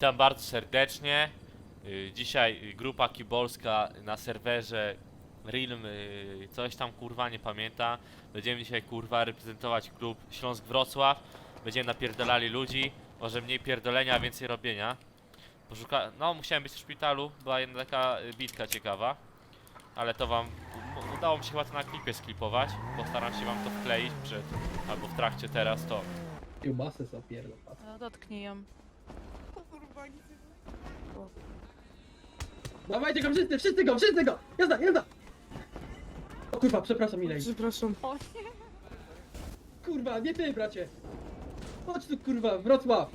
Witam bardzo serdecznie. Y, Dzisiaj grupa kibolska na serwerze Realm, y, coś tam kurwa nie pamięta. Będziemy dzisiaj kurwa reprezentować klub Śląsk Wrocław. Będziemy napierdalali ludzi. Może mniej pierdolenia, więcej robienia. Poszuka... No, musiałem być w szpitalu, była jedna taka y, bitka ciekawa. Ale to wam... Udało mi się chyba to na klipie sklipować. Postaram się wam to wkleić przed... albo w trakcie teraz to. Kiełbasę zapierdol. No, dotknij ją. Dawajcie go wszyscy, wszyscy go, wszyscy go! Jazda, jazda! O kurwa, przepraszam Milej. Przepraszam. O nie. Kurwa, nie ty bracie! Chodź tu kurwa, Wrocław!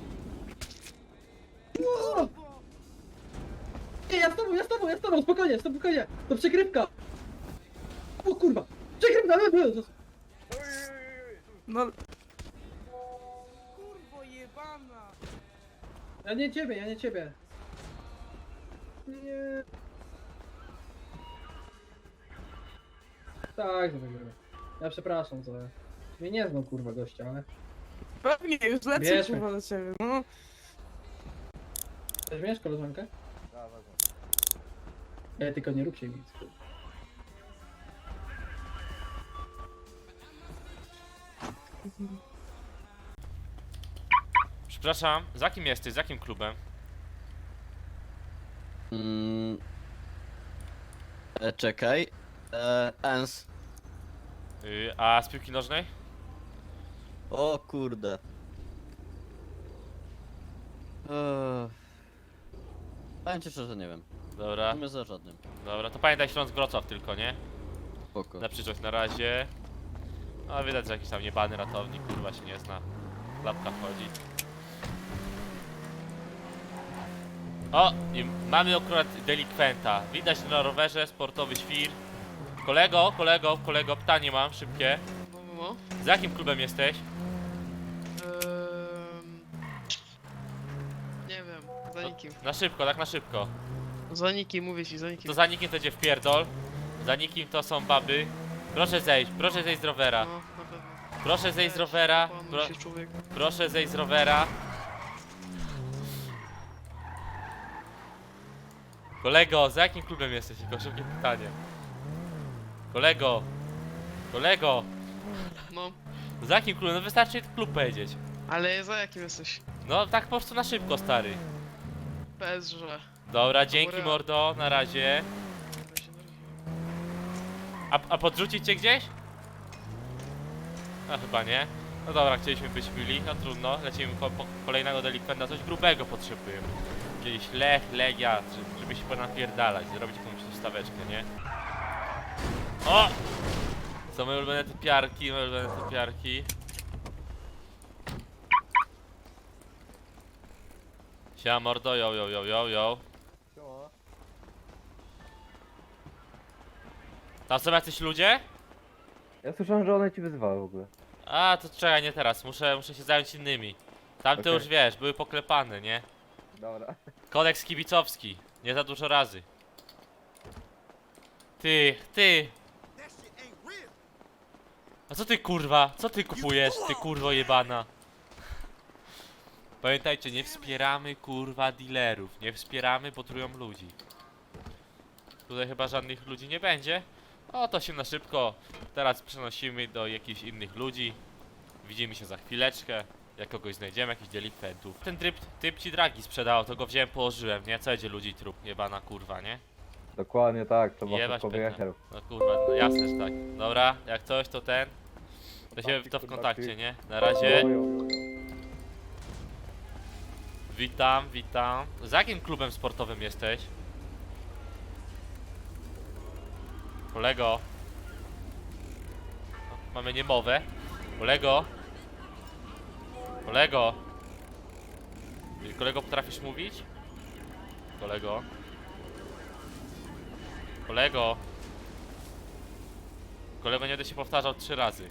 Ło! Nie, ja z tobą, ja z tobą, ja z tobą, spokojnie, spokojnie! To przegrywka! O kurwa! Przegrywka! no, no, no. Ja nie ciebie, ja nie ciebie. Nie. Tak, to wygramy. Ja przepraszam, co. Mnie nie znam kurwa gościa, ale. Pewnie, już lecę Bierzmy. kurwa do ciebie. No. Weźmiesz koleżankę? Ja tylko nie rób się nic. Przepraszam, za kim jesteś? Za jakim klubem? Mm. E, czekaj. E, ens. Yy, a z piłki nożnej? O kurde. Eee. Powiem ci szczerze, nie wiem. Dobra, Nie za żadnym. dobra, to pamiętaj Śląsk Wrocław tylko, nie? Spoko. Na przyszłość na razie. No widać, że jakiś tam niebany ratownik, kurwa się nie zna. Klapka wchodzi. O! I mamy akurat delikwenta. Widać na rowerze, sportowy świr. Kolego, kolego, kolego, pytanie mam, szybkie. No, no, no. Z jakim klubem jesteś? Ehm... Nie wiem, za nikim. Na szybko, tak na szybko. Za nikim, mówię ci, za nikim. To za nikim to cię wpierdol. Za nikim to są baby. Proszę zejść, proszę zejść z rowera. No, na pewno. Proszę zejść z rowera. Pro, się człowiek. proszę zejść z rowera. Kolego, za jakim klubem jesteś? Tylko szybkie pytanie. Kolego. Kolego. No, Za jakim klubem? No wystarczy klub powiedzieć. ale za jakim jesteś? No tak po prostu na szybko, stary. PSG. Dobra, dzięki Dobra. mordo, na razie. A, a podrzucić cię gdzieś? No chyba nie. No dobra, chcieliśmy być mili, no trudno. Lecimy po, po kolejnego delikwenta, coś grubego potrzebujemy. Jakiś lech, legia, żeby- się ponapierdalać, zrobić jakąś tu staweczkę, nie? O! Są moje ulubione typiarki, moje ulubione typiarki. Siema mordo, yo, yo, yo, yo, yo. Tam są jacyś ludzie? Ja słyszałem, że one ci wyzywały w ogóle. A, to czekaj, nie teraz, muszę, muszę się zająć innymi. Tamte Okej. już wiesz, były poklepane, nie? Dobra. Kodeks kibicowski, nie za dużo razy. Ty, ty! A co ty kurwa? Co ty kupujesz, ty kurwo jebana? Pamiętajcie, nie wspieramy kurwa dealerów, nie wspieramy, bo trują ludzi. Tutaj chyba żadnych ludzi nie będzie. O, to się na szybko teraz przenosimy do jakichś innych ludzi. Widzimy się za chwileczkę. Jak kogoś znajdziemy, jakichś delikwentów. Ten typ, typ ci dragi sprzedało, to go wziąłem, położyłem, nie? Co jedzie ludzi trup, jebana kurwa, nie? Dokładnie tak, to Jebać. No kurwa, no jasne, że tak. Dobra, jak coś to ten. To się to w kontakcie, nie? Na razie. Witam, witam. Za jakim klubem sportowym jesteś? Kolego. O, Mamy niemowę. Kolego. Kolego. Kolego, potrafisz mówić? Kolego. Kolego. Kolego, nie będę się powtarzał trzy razy.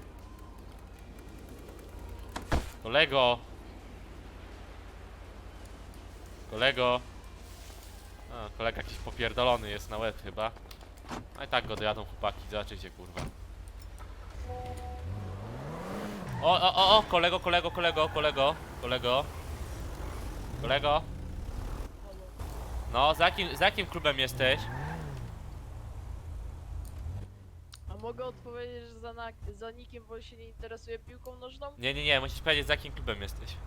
Kolego. Kolego. A, kolega jakiś popierdolony jest na łeb chyba. No i tak go dojadą chłopaki, zobaczycie kurwa. O, o, o, o, kolego, kolego, kolego, kolego, kolego, kolego. No, za jakim, za jakim klubem jesteś? A mogę odpowiedzieć, że za, na, za nikim, bo się nie interesuje piłką nożną? Nie, nie, nie, musisz powiedzieć za jakim klubem jesteś.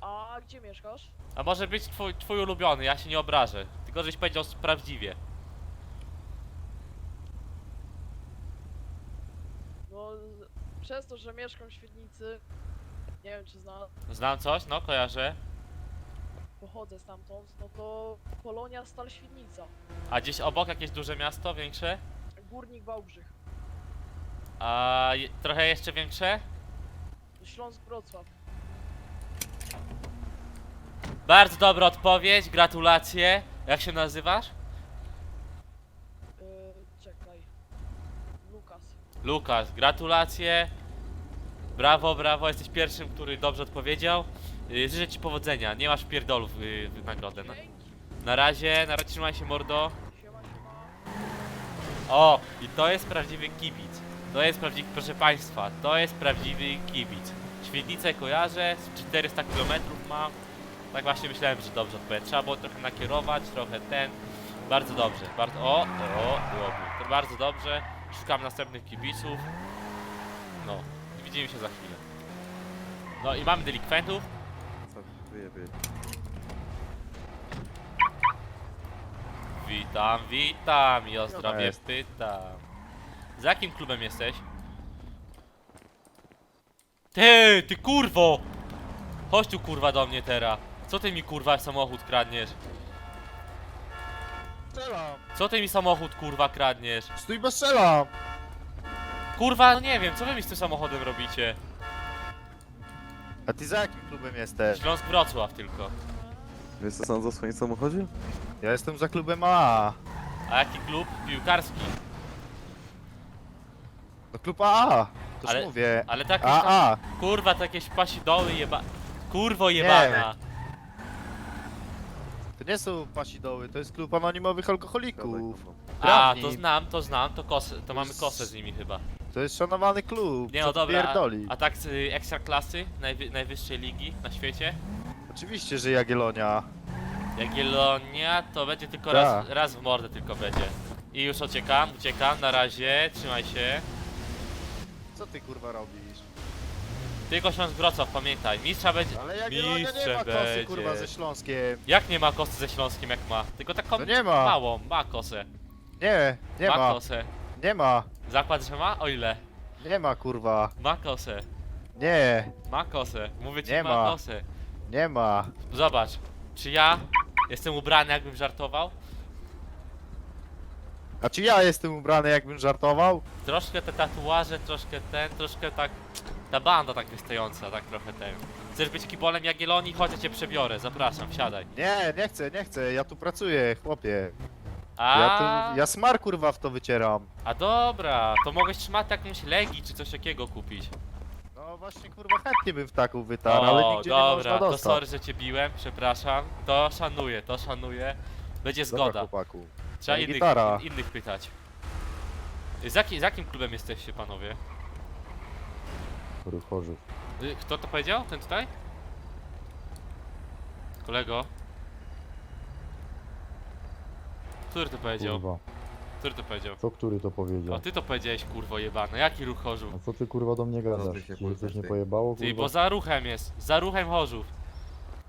A gdzie mieszkasz? A może być twój, twój ulubiony, ja się nie obrażę. Tylko żeś powiedział prawdziwie. No, z- przez to, że mieszkam w Świdnicy, nie wiem czy zna, Znam coś? No, kojarzę. pochodzę stamtąd, no to Polonia Stal Świdnica, A gdzieś obok jakieś duże miasto, większe? Górnik Wałbrzych, A je, trochę jeszcze większe? Śląsk Wrocław. Bardzo dobra odpowiedź, gratulacje. Jak się nazywasz? Yy, czekaj. Lukas. Lukas, gratulacje. Brawo, brawo, jesteś pierwszym, który dobrze odpowiedział. Y, Życzę ci powodzenia, nie masz pierdolów y, w nagrodę. Na, na razie, na razie trzymaj się mordo. O, i to jest prawdziwy kibic. To jest prawdziwy, proszę państwa, to jest prawdziwy kibic. Świetlicę kojarzę, z 400 km mam. Tak właśnie myślałem, że dobrze odpowiedzieć. Trzeba było trochę nakierować, trochę ten. Bardzo dobrze, bardzo. O, o, byłoby. To bardzo dobrze. Szukam następnych kibiców. No, widzimy się za chwilę. No i mamy delikwentów. Wyjebie. Witam, witam i o zdrowie pytam. Z jakim klubem jesteś? Ty, ty kurwo! Chodź tu kurwa do mnie teraz. Co ty mi kurwa samochód kradniesz? Strzelam! Co ty mi samochód kurwa kradniesz? Stój, bo strzelam! Kurwa, no nie wiem, co wy mi z tym samochodem robicie? A ty za jakim klubem jesteś? Śląsk Wrocław tylko. Wiesz co sądzę o swoim samochodzie? Ja jestem za klubem AA. A jaki klub? Piłkarski. No klub AA! Toż Ale- mówię. Ale tak AA! kurwa, to jakieś pasidoły jeba... Kurwo jebana. To nie są pasidoły, to jest klub anonimowych alkoholików. A, to znam, to znam, to kosę, to mamy kosę z nimi chyba. To jest szanowany klub. Nie no dobra, Pierdoli. a, a tak y, ekstraklasy, najwy, najwyższej ligi na świecie? Oczywiście, że Jagiellonia. Jagiellonia to będzie tylko Tak. raz, raz w mordę tylko będzie. I już uciekam, uciekam, na razie, trzymaj się. Co ty kurwa robisz? Tylko Śląsk Wrocław, pamiętaj, mistrza będzie... Ale nie Mistrzem ma kosy kurwa będzie. ze Śląskiem. Jak nie ma kosy ze Śląskiem, jak ma? Tylko taką To nie ma. małą, ma kosę. Nie, nie ma, ma. kosę. Nie ma. Zakład, że ma? O ile? Nie ma kurwa. Ma kosę. Nie, Ma kosę. Mówię ci, Nie ma. kosę. nie ma. Zobacz, czy ja jestem ubrany jakbym żartował? A czy ja jestem ubrany jakbym żartował? Troszkę te tatuaże, troszkę ten, troszkę tak... Ta banda tak wystająca, tak trochę ten. Chcesz być kibolem Jagiellonii? Chodź, ja cię przebiorę, zapraszam, wsiadaj. Nie, nie chcę, nie chcę, ja tu pracuję, chłopie. A, Ja, tu, ja smar kurwa w to wycieram. a dobra, to mogłeś trzymać jakąś legi czy coś takiego kupić. No właśnie kurwa chętnie bym w taką wytarł, ale nigdzie nie dobra, można to dostać. sorry, że cię biłem, przepraszam. To szanuję, to szanuję. Będzie Dobra, zgoda. chłopaku. Trzeba innych, gitara. in, innych pytać. Z, jaki, z jakim klubem jesteście, panowie? Y, Kto to powiedział? Ten tutaj? Kolego? Który to powiedział? Kurwa. Który to powiedział? Co który to powiedział? ty to powiedziałeś, kurwo jebane. Jaki ruch Chorzów? A co ty kurwa do mnie gadasz? ty się Ci coś nie ty. pojebało Ty, kurwa? bo za ruchem jest. Za ruchem Chorzów.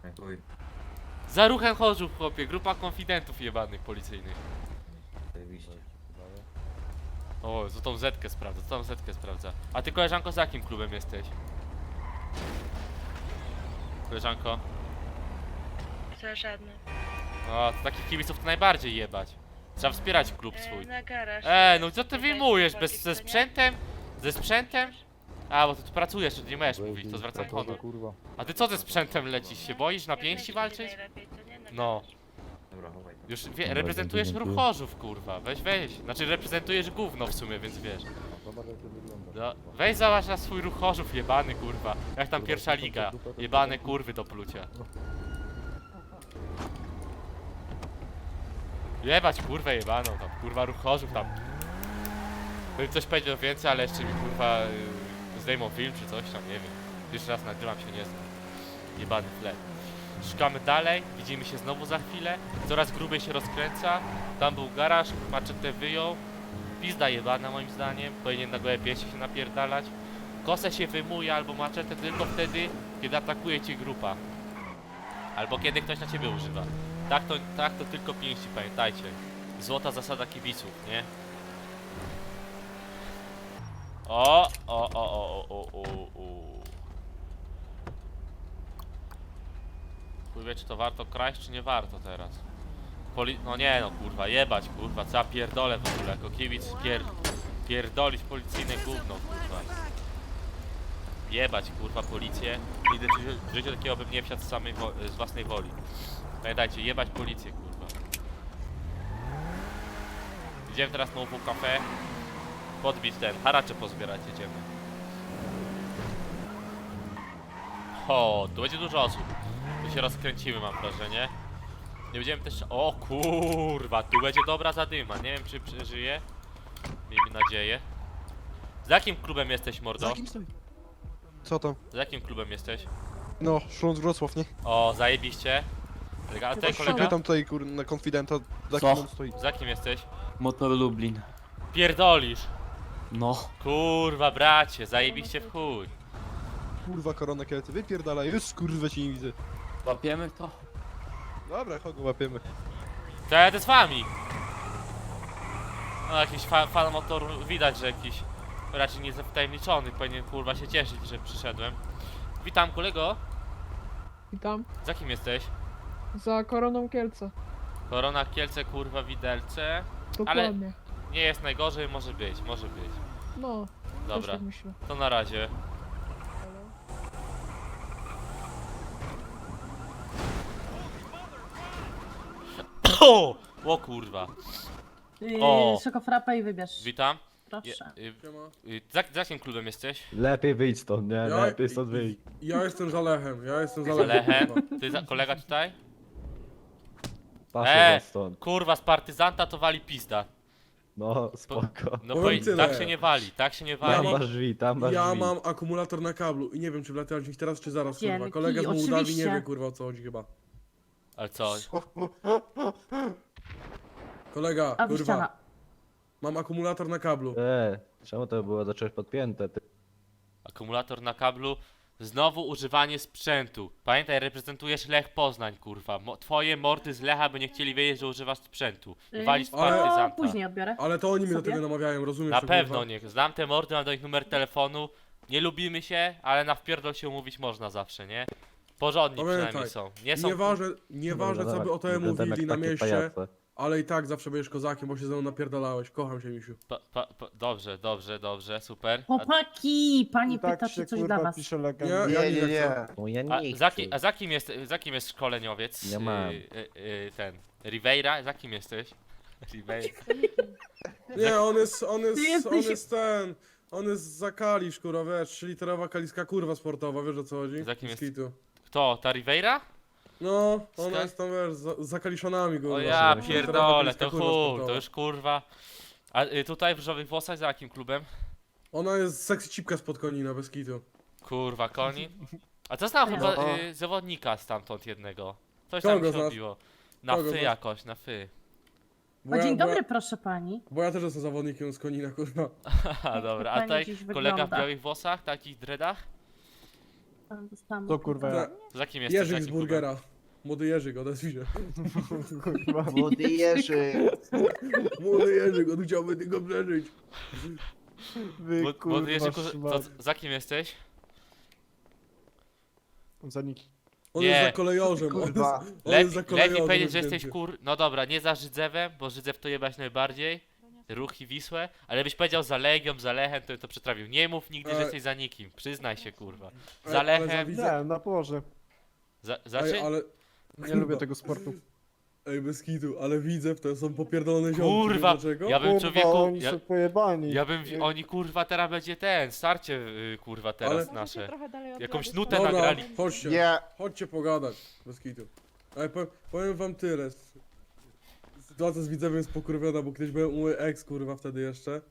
Dziękuję. Za ruchem Chorzów, chłopie. Grupa konfidentów jebanych policyjnych. O, co tą zetkę sprawdza, co tą zetkę sprawdza. A ty koleżanko z jakim klubem jesteś? Koleżanko? Za żadne. O, to takich kibiców to najbardziej jebać. Trzeba wspierać klub swój. E, na garaż. Ej, no co ty Tutaj wyjmujesz? Bez, ze nie? sprzętem? Ze sprzętem? A, bo ty tu pracujesz, to nie możesz mówić, to zwracam honor. kurwa. A ty co ze sprzętem lecisz? Się boisz na Jak pięści walczyć? najlepiej, to nie? Na No. garaż. Dobra, chowaj. Już wie, reprezentujesz dziękuję. ruch Chorzów, kurwa. Weź, weź. Znaczy reprezentujesz gówno w sumie, więc wiesz. Zobacz jak to wygląda. No, weź zobacz na swój ruch Chorzów, jebany kurwa. Jak tam pierwsza liga. Jebane kurwy do plucia. Jebać kurwę jebaną tam, kurwa ruch Chorzów tam. Bym coś powiedział więcej, ale jeszcze mi kurwa y, zdejmą film czy coś tam, nie wiem. Jeszcze raz nagrywam się, nie znam. Jebany flet. Szukamy dalej, widzimy się znowu za chwilę. Coraz grubiej się rozkręca. Tam był garaż, maczetę wyjął. Pizda jebana moim zdaniem. Powinien na gołe pięści się napierdalać. Kosę się wyjmuje albo maczetę tylko wtedy, kiedy atakuje cię grupa. Albo kiedy ktoś na ciebie używa. Tak to, tak to tylko pięści, pamiętajcie. Złota zasada kibiców, nie? O, o, o, o, o, o, o, o. Chuj czy to warto kraść, czy nie warto teraz. Poli no nie no, kurwa, jebać, kurwa, co ja pierdolę w ogóle, jako kibic pier pierdolić policyjne gówno, kurwa. Jebać, kurwa, policję. Nigdy w życiu, takiego bym nie wsiadł z, samej z własnej woli. Pamiętajcie, jebać policję, kurwa. Idziemy teraz na UW Cafe. Podbić ten, haracze pozbierać, jedziemy. O, tu będzie dużo osób. Się rozkręcimy, mam wrażenie. Nie będziemy też... O kurwa, tu będzie dobra zadyma. Nie wiem, czy przeżyje. Miejmy nadzieję. Z jakim klubem jesteś, mordo? Za kim stoi? Co tam? Z jakim klubem jesteś? No, Śląsk Wrocław, nie? O, zajebiście. A tutaj kolega? Pytam tutaj kur... na konfidenta, za Co? kim on stoi. Z jakim jesteś? Motor Lublin. Pierdolisz. No. Kurwa, bracie, zajebiście w chuj. Kurwa, korona kielce, wypierdalaj, już kurwa cię nie widzę. Łapiemy to? Dobra, kogo łapiemy? To ja jadę z wami. No jakiś fa fan motoru, widać, że jakiś raczej nie zawtajemniczony, powinien kurwa się cieszyć, że przyszedłem. Witam kolego, Witam. za kim jesteś? Za koroną Kielce. Korona, Kielce, kurwa, widelce. Dokładnie. Nie jest najgorzej, może być, może być. No, też Dobra, tak myślę. to na razie. O, o kurwa, O. Szokofrapa i wybierz. witam. Proszę. Je, y, y, za, za jakim klubem jesteś? Lepiej wyjdź stąd, nie? Ja- Lepiej stąd wyjdź. Ja jestem za Lechem, ja jestem za Lechem. Ty za, kolega tutaj? Patrzę E! stąd. Kurwa, z partyzanta to wali pizda. No, spoko. No Powiem tyle. tak się nie wali, tak się nie Tam wali. masz drzwi, tam masz Ja drzwi. mam akumulator na kablu i nie wiem czy wlatywać w nich teraz czy zaraz kurwa. Dzięki, Kolega z Mołdawii nie oczywiście. wie kurwa o co chodzi chyba. Ale co? Kolega, A kurwa, mam akumulator na kablu. E, czemu to było zacząłeś podpięte? Ty? Akumulator na kablu. Znowu używanie sprzętu. Pamiętaj, reprezentujesz Lech Poznań, kurwa. Mo twoje mordy z Lecha by nie chcieli wiedzieć, że używasz sprzętu. Walisz Ale- To partyzanta. później odbiorę. Ale to oni mnie do Sobie? tego namawiają, rozumiesz? Na to, pewno kurwa? nie. Znam te mordy, mam do nich numer telefonu. Nie lubimy się, ale na wpierdol się umówić można zawsze, nie? Porządni Pamiętaj, przynajmniej są. Nie są... Nieważne, nieważne co by o tobie mówili na mieście, ale i tak zawsze będziesz kozakiem, bo się ze mną napierdalałeś. Kocham się, misiu. Pa, pa, pa, dobrze, dobrze, dobrze, super. A, Chłopaki, pani tak pyta, czy coś dla was. Nie, ja nie, nie. No ja a, nie za, chcę. ki, a za kim jest, za kim jest szkoleniowiec? Nie mam. Y, y, y, ten. Riveira? Za kim jesteś? Riveira. Nie, on jest, on jest, on jesteś- jest ten. On jest za kalisz, kurwa, wiesz, trzyliterowa kaliska kurwa sportowa, wiesz o co chodzi? Za kim Z jest? kitu. Kto? Ta Riveira? No, ona Ska- jest tam, wiesz, za, za kaliszonami, kurwa. O ja trzyliterowa pierdolę, to kurwa chuj, sportowa. to już kurwa. A y, tutaj w Różowych Włosach za jakim klubem? Ona jest sexy cipka spod konina, bez kitu. Kurwa, koni. A to znam chyba No. y, zawodnika stamtąd jednego. Coś Kogo tam się znasz? odbiło. Na Kogo fy znasz? jakoś, na fy. Bo O, ja, dzień dobry, ja, proszę pani. bo ja też jestem zawodnikiem z konina, kurwa. Haha, dobra. A pani tutaj dziś kolega w wygląda? białych włosach, takich dreadach? Dostałam To kurwa Za kim jesteś? Jerzyk z jakim burgera. Młody Jerzyk, odezwij się. Młody Jerzy. Młody Jerzyk, on chciałby tylko przeżyć. Bo- Młody Jerzyku, to za kim jesteś? Za nikim. On Nie. jest za kolejorzem, on jest, Kurwa. on jest za lepiej kolejorzem. powiedzieć, że jesteś kur... No dobra, nie za Rzydzewem, bo Żydzew to jebać najbardziej. Ruchy Wisłę, ale byś powiedział za Legią, za Lechem, to to przetrawił. Nie mów nigdy, że jesteś za nikim. Przyznaj się, kurwa. Za ale Lechem, widzę- na porze. za, Ej, ale... Nie lubię tego sportu. Ej, bez kitu, ale widzę, to są popierdolone ziomki. Kurwa, wiesz dlaczego? ja bym człowieku... Ja, pojebani. ja bym... Oni kurwa teraz będzie ten, starcie y, kurwa teraz Ale- nasze. Jakąś nutę. Dobra, nagrali. chodźcie, Nie. chodźcie pogadać, bez kitu. Ej, powiem, powiem wam tyle. Sytuacja z widzem jest pokurwiona, bo kiedyś byłem u ex, kurwa, wtedy jeszcze.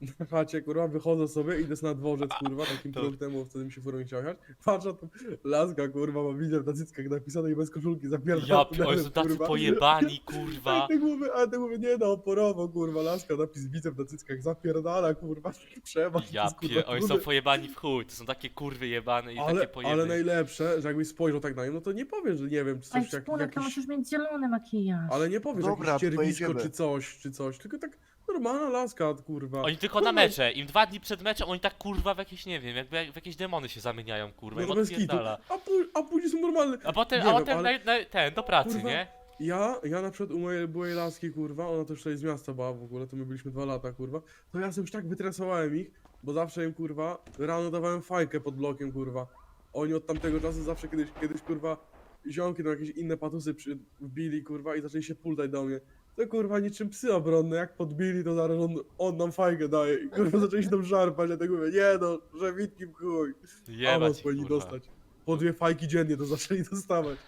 na chacie, kurwa, wychodzę sobie, idę na dworzec, kurwa, takim To- punktem, bo wtedy mi się furą nie chciał jechać. Patrzę, tam laska, kurwa, ma widzę na cyckach napisane i bez koszulki, zapierdala Ja oni są tacy pojebani, kurwa. A ty mówię, a ty mówię, nie no, oporowo, kurwa, laska, napis bicep na cyckach, zapierdala, kurwa, przemasz. Ja pie... Oni są pojebani w chuj, to są takie kurwy jebane i ale, takie pojeby. ale najlepsze, że jakbyś spojrzał tak na nie, no to nie powiesz, że nie wiem, czy Ej, coś jak, to jakiś... musisz mieć zielony makijaż. Ale nie powiesz Dobra, jakieś cierwisko czy coś, czy coś, tylko tak normalna laska, kurwa. Oni tylko na mecze, im dwa dni przed meczem, oni tak kurwa w jakieś, nie wiem, jakby w jakieś demony się zamieniają, kurwa, i No bez kitu. odpierdala. A, a później są normalne. A potem, Nie a wiem, potem ale- na, na, ten, do pracy, Kurwa, nie? Ja, ja na przykład u mojej byłej laski, kurwa, ona też tutaj z miasta była w ogóle, to my byliśmy dwa lata, kurwa, to ja sobie już tak wytresowałem ich, bo zawsze im, kurwa, rano dawałem fajkę pod blokiem, kurwa. Oni od tamtego czasu zawsze kiedyś, kiedyś, kurwa, ziomki tam jakieś inne patusy przy, wbili, kurwa, i zaczęli się pultać do mnie. To kurwa niczym psy obronne, jak podbili, to zaraz on, on nam fajkę daje. I kurwa zaczęli się tam żarpać, ja tak mówię, nie no, że witki w chuj. Jebać ich, powinni kurwa. dostać. Po dwie fajki dziennie to zaczęli dostawać.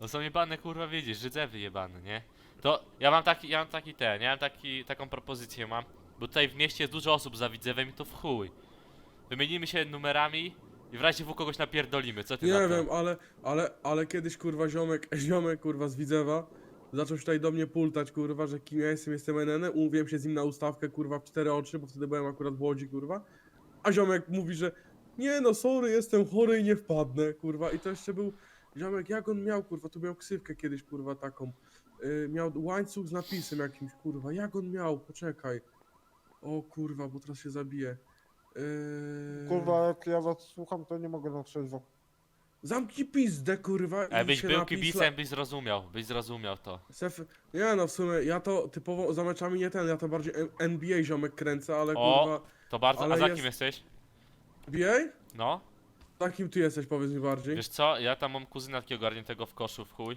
No są jebane, kurwa, widzisz, Żydzewy jebane, nie? To ja mam taki, ja mam taki ten, ja mam taki, taką propozycję mam, bo tutaj w mieście jest dużo osób za Widzewem i to w chuj. Wymienimy się numerami i w razie w kogoś napierdolimy, co ty na Nie to? wiem, ale, ale, ale kiedyś kurwa ziomek, ziomek kurwa z Widzewa zaczął się tutaj do mnie pultać kurwa, że kim ja jestem, jestem NN, umówiłem się z nim na ustawkę kurwa w cztery oczy, bo wtedy byłem akurat w Łodzi kurwa, a ziomek mówi, że nie no sorry, jestem chory i nie wpadnę kurwa. I to jeszcze był ziomek, jak on miał kurwa, tu miał ksywkę kiedyś kurwa taką, yy, miał łańcuch z napisem jakimś kurwa, jak on miał, poczekaj, o kurwa, bo teraz się zabije. Yy... Kurwa, jak ja was słucham, to nie mogę na trzeźwo. Zamknij pizdę, kurwa. i Jakbyś się był napij kibicem, byś zrozumiał, byś zrozumiał to. Sef... Nie no, w sumie ja to typowo za meczami nie ten, ja to bardziej NBA ziomek kręcę, ale O! kurwa... To bardzo, Ale a za jest- kim jesteś? NBA? No? Takim ty jesteś, powiedz mi bardziej. Wiesz co, ja tam mam kuzyna takiego ogarniętego w koszu w chuj.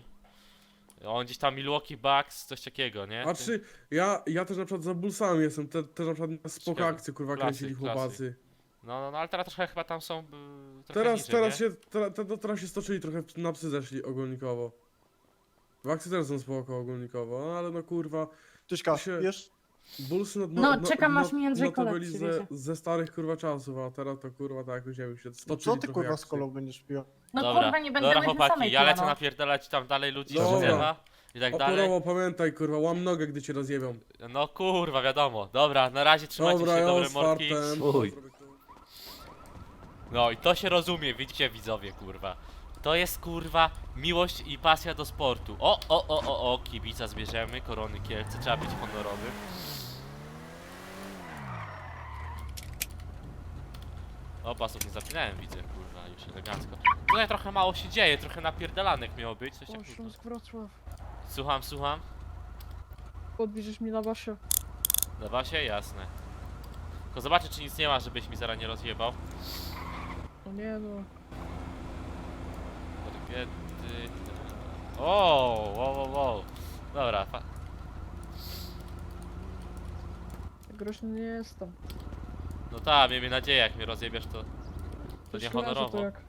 On gdzieś tam Milwaukee Bucks, coś takiego, nie? A czy ja, ja też na przykład za Bullsami jestem, te, też na przykład na spoko Ciekawe. akcje kurwa Klasy, kręcili klasy. chłopacy. No, no, no, ale teraz trochę chyba tam są y, trochę Teraz, niżej, teraz nie? się, teraz, teraz, teraz się stoczyli trochę, na psy zeszli ogólnikowo. W akcji też są spoko ogólnikowo, no ale no kurwa, Tyśka, się- wiesz? Bullsy no, No, czekam, aż mi Andrzej no to Kolek byli ze, przywiezie. ze starych kurwa czasów, a teraz to kurwa tak nie wiem, się No stoczyli co ty trochę kurwa jak z kolą będziesz piła? No Dobra, kurwa, nie będę dobra mieć na chłopaki, samej ja lecę no. napierdalać tam dalej ludzi z Dobra. drzewa i tak dalej. Oporowo, pamiętaj kurwa, łam nogę, gdy cię rozjebią. No kurwa, wiadomo. Dobra, na razie trzymajcie Dobra, się, ja dobre z morki. fartem. Uj. No i to się rozumie, widzicie widzowie, kurwa. To jest kurwa miłość i pasja do sportu. O, o, o, o, o, kibica zbierzemy, korony Kielce, trzeba być honorowym. O, pasów nie zapinałem, widzę, kurwa, już elegancko. Tutaj trochę mało się dzieje, trochę napierdalanek miało być, coś O, takiego. Śląsk Wrocław. Słucham, słucham. Podbliżysz mi na wasze. Dawa się? Jasne. Tylko zobaczę, czy nic nie ma, żebyś mi zaraz nie rozjebał. Nie no. Targety... O, wow, wow, wow. Dobra, fa- groźny nie jestem. no tak, miejmy nadzieję, jak mnie rozjebiesz, to... To nie Ślęże honorowo. to jak...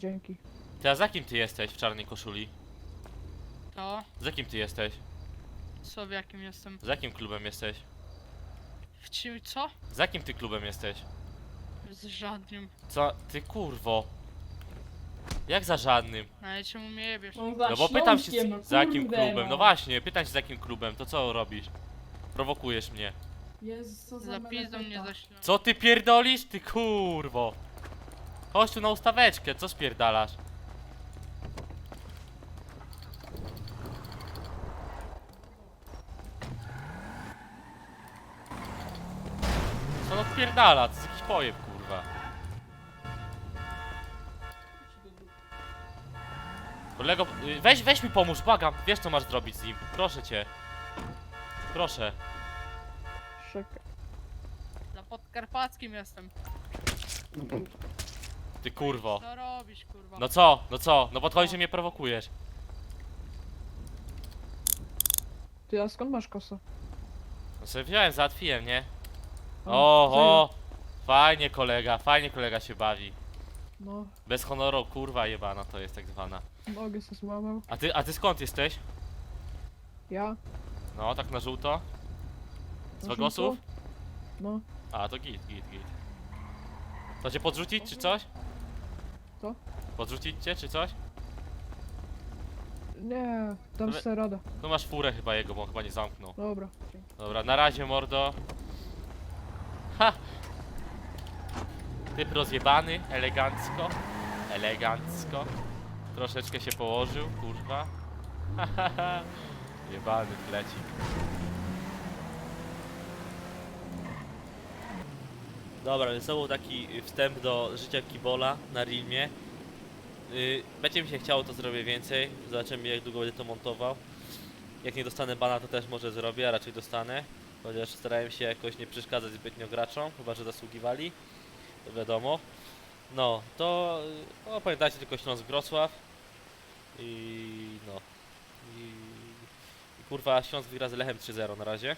Dzięki. Ty, a za kim ty jesteś w czarnej koszuli? To? Za kim ty jesteś? Co, w jakim jestem? Za jakim klubem jesteś? W czym, co? Za jakim ty klubem jesteś? Z żadnym. Co? Ty kurwo. Jak za żadnym? Ale czemu mnie jebiesz? No bo pytam się z- za jakim klubem. No właśnie, pytam się za jakim klubem, to co robisz? Prowokujesz mnie. Jezus, co Za pizdą mnie zaślą. Co ty pierdolisz? Ty kurwo. Chodź tu na ustaweczkę, co spierdalasz? Co on odpierdala? To jest jakiś pojeb, kurwa. Kolego, y, weź, weź mi pomóż, błagam. Wiesz co masz zrobić z nim. Proszę cię. Proszę. Czekaj. Za podkarpackim jestem. Ty kurwo. Co robisz, kurwa? No co, no co? No podchodzisz i mnie prowokujesz. Ty, a skąd masz kosę? No sobie wziąłem, załatwiłem, nie? A, O, co o! Fajnie kolega, fajnie kolega się bawi. No, Bez honoru, kurwa jebana to jest tak zwana. nogę se złamał. A ty, a ty skąd jesteś? Ja? No, tak na żółto? Z Na Wagosów? No, A, to git, git, git. To cię podrzucić, czy coś? Co? Podrzucić cię, czy coś? nie, dam Dobra. sobie radę. No masz furę chyba jego, bo on chyba nie zamknął. Dobra. Dobra, na razie mordo. Ha! Typ rozjebany, elegancko. Elegancko. Troszeczkę się położył, kurwa. Ha, ha, ha. Jebany flecik. Dobra, więc to był taki wstęp do życia Kibola na Rilmie. Yy, będzie mi się chciało, to zrobię więcej. Zobaczymy jak długo będę to montował. Jak nie dostanę bana, to też może zrobię, a raczej dostanę. Chociaż starałem się jakoś nie przeszkadzać zbytnio graczom, chyba że zasługiwali. To wiadomo. No, to no, pamiętajcie tylko Śląsk Wrocław. I no. I, i kurwa Śląsk wygra z Lechem 3-0 na razie.